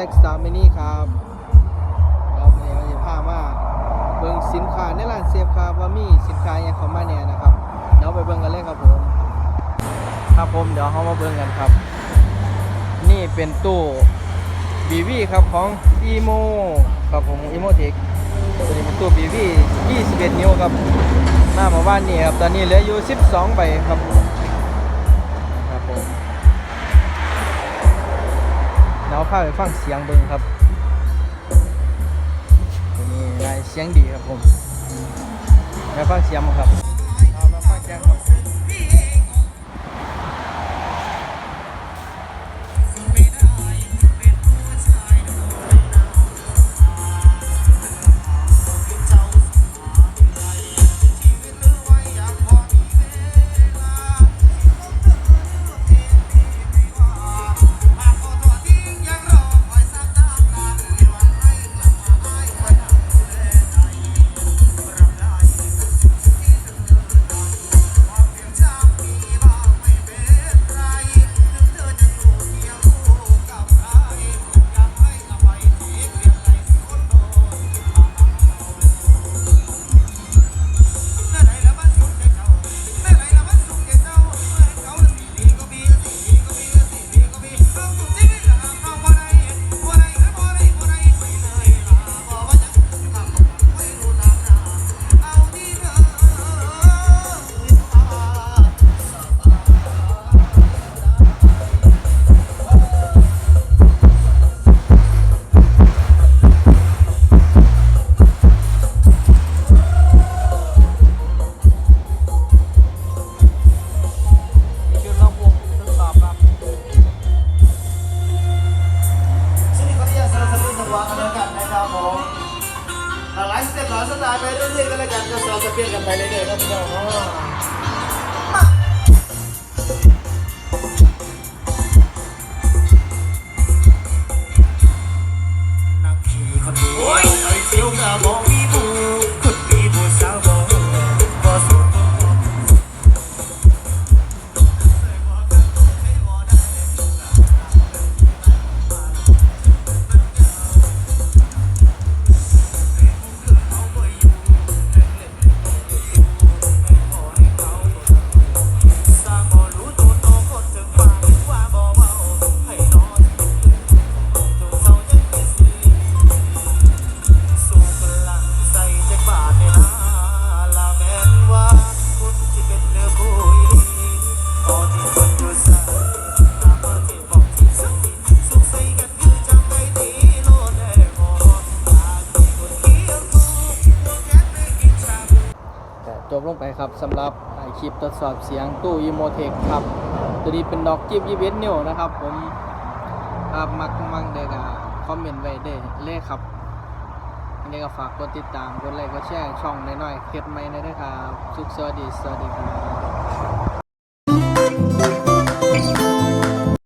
ซ็กสามมินี่ครับเราเดี๋ยจะพามาเบิ่งสินค้าในร้านเซฟครับว่ามีสินค้าอย่างเข้ามาเนี่ยนะครับเดี๋ยวไปเบิ่งกันเลยครับผมครับผมเดี๋ยวเรามาเบิ่งกันครับ นี่เป็นตู้บีวีครับของอีโมครับผมอีโมเทคตัวนี้เป็นตู้บีวี21 นิ้วครับหน้ามาบ้านนี่ครับตอนนี้เหลืออยู่ 12 ใบครับครับ พาไปฟังเสียงเบิ้งครับตัวนี้ได้เสียงดีครับผมไปฟังเสียงมั้งครับเอามาฟังเสียงครับากหลายสไตล์ไปเรื่อยๆก็แล้วกันก็สลับสเปลี่ยนกันไปเรื่อยๆครับพี่น้องนักขี่คนนี้ไอ้เสียวกระบอก ลงไปครับสำหรับอ่าคลิปทดสอบเสียงตู้ยีโมเทคครับ ตัวนี้เป็นดอกจิบยีเวสนิ้วนะครับ ผมครับมักมังเด็กอะคอมเมนต์ไว้ได้เลยครับอันนี้ก็ฝากกดติดตามกดไลค์กดแชร์ช่องน้อยๆเคล็ดไหม่หนอยนะครับสุขสวัสดีสวัสดีครับ